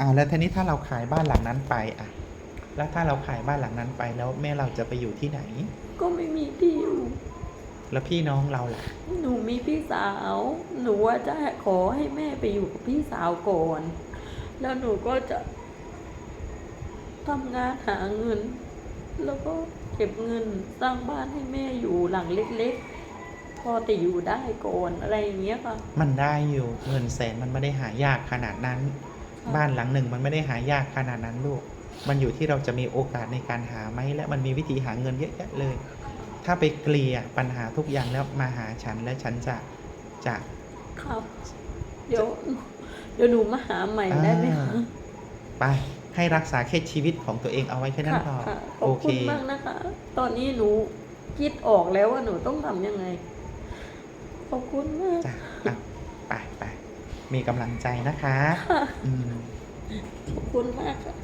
อ่าแล้วทีนี้ถ้าเราขายบ้านหลังนั้นไปอะ แล้วถ้าเราขายบ้านหลังนั้นไปแล้วแม่เราจะไปอยู่ที่ไหน ก็ไม่มีที่อยู่ แล้วพี่น้องเราล่ะ หนูมีพี่สาว หนูว่าจะขอให้แม่ไปอยู่กับพี่สาวก่อน แล้วหนูก็จะทำงานหาเงิน แล้วก็เก็บเงินสร้างบ้านให้แม่อยู่หลังเล็กๆ พอแต่อยู่ได้ก่อนอะไรอย่างเงี้ยค่ะ มันได้อยู่เงินแสนมันไม่ได้หายากขนาดนั้นค่ะ บ้านหลังหนึ่งมันไม่ได้หายากขนาดนั้นลูก มันอยู่ที่เราจะมีโอกาสในการหาไหมและมันมีวิธีหาเงินเยอะแยะเลย ถ้าไปเกลี่ยปัญหาทุกอย่างแล้วมาหาฉันและฉันจะจะครับ เดี๋ยวเดี๋ยวหนูมาหาใหม่ได้ไหมคะไปให้รักษาแค่ชีวิตของตัวเองเอาไว้แค่นั้นค่ะพอค่ะขโออบเคคุณมากนะคะ ตอนนี้หนูคิดออกแล้วว่าหนูต้องทำยังไง ขอบคุณมากจ้ะอะไปไป มีกำลังใจนะคะค่ะอืม ขอบคุณมากค่ะ